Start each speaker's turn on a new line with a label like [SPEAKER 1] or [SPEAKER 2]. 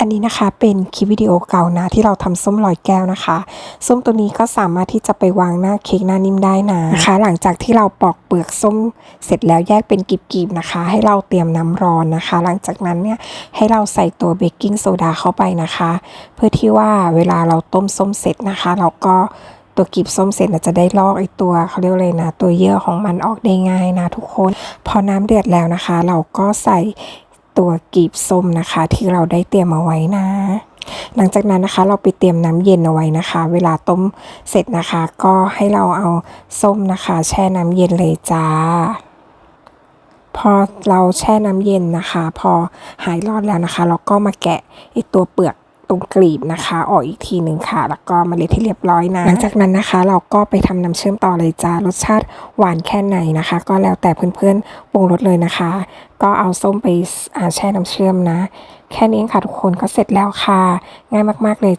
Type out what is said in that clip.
[SPEAKER 1] อันนี้นะคะเป็นคลิปวิดีโอเก่านะที่เราทำส้มลอยแก้วนะคะ ส้มตัวนี้ก็สามารถที่จะไปวางหน้าเค้กหน้านิ่มได้นะนะคะ หลังจากที่เราปอกเปลือกส้มเสร็จแล้วแยกเป็นกลีบๆนะคะ ให้เราเตรียมน้ำร้อนนะคะ หลังจากนั้นเนี่ยให้เราใส่ตัวเบกกิ้งโซดาเข้าไปนะคะ เพื่อที่ว่าเวลาเราต้มส้มเสร็จนะคะ เราก็ตัวกลีบส้มเสร็จน่ะจะได้ลอกไอตัวเขาเรียกว่าอะไรนะ ตัวเยื่อของมันออกได้ง่ายนะทุกคน พอน้ำเดือดแล้วนะคะ เราก็ใส่ ตัวกีบส้มนะคะ ที่เราได้เตรียมเอาไว้นะ หลังจากนั้นนะคะ เราไปเตรียมน้ำเย็นเอาไว้นะคะ เวลาต้มเสร็จนะคะ ก็ให้เราเอาส้มนะคะ แช่น้ำเย็นเลยจ้า พอเราแช่น้ำเย็นนะคะ พอหายร้อนแล้วนะคะ เราก็มาแกะไอตัวเปลือก ตรงกลีบนะคะ ออกอีกทีหนึ่งค่ะ แล้วก็เมาเล็ดที่เรียบร้อยนะ หลังจากนั้นนะคะ เราก็ไปทำน้ำเชื่อมต่อเลยจ้ารสชาติหวานแค่ไหนนะคะ ก็แล้วแต่เพื่อนๆปรุงรสเลยนะคะ ก็เอาส้มไปแช่น้ำเชื่อมนะ แค่นี้เองค่ะทุกคนก็เสร็จแล้วค่ะ ง่ายมากๆเลย